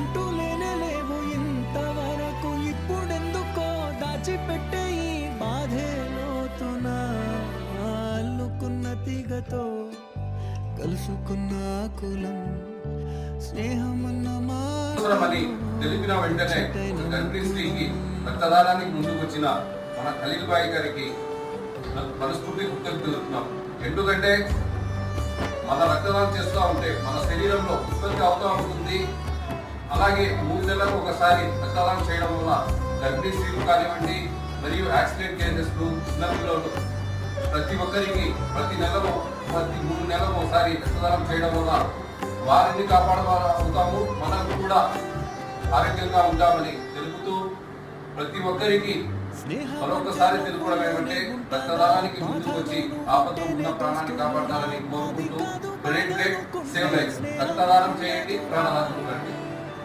అంటూ లేనే లేవు ఇంతవరకు. ఇప్పుడెందుకో దాచిపెట్టే ఈ బాధే లోతున అల్లుకున్న తీగతో కలుసుకున్న కులం స్నేహమున్న అవసరమని తెలిపిన వెంటనే ఒక గర్భిణీ స్త్రీకి రక్తదానానికి ముందుకు వచ్చిన మన ఖలీల్ బాయ్ గారికి మనస్ఫూర్తి కృతజ్ఞతున్నాం ఎందుకంటే మన రక్తదానం చేస్తూ ఉంటే మన శరీరంలో ఉత్పత్తి అవుతూ ఉంటుంది. అలాగే మూడు నెలలకు ఒకసారి రక్తదానం చేయడం వల్ల గర్భిణీ స్త్రీలు కానివ్వండి మరియు యాక్సిడెంట్ కేసెస్లు చిన్నపిల్లలు ప్రతి ఒక్కరికి ప్రతి నెలలో ప్రతి మూడు నెలలకు ఒకసారి రక్తదానం చేయడం వల్ల వారిని కాపాడవుతాము మనం కూడా ఆరోగ్యంగా ఉంటామని తెలుపుతూ ప్రతి ఒక్కరికి మరొకసారి తెలుపడం ఏమంటే రక్తదానానికి ముందుకు వచ్చి ఆపదలో ఉన్న ప్రాణాన్ని కాపాడాలని కోరుకుంటూ సేవ్ లైఫ్ రక్తదానం చేయండి ప్రాణదానం ఉండండి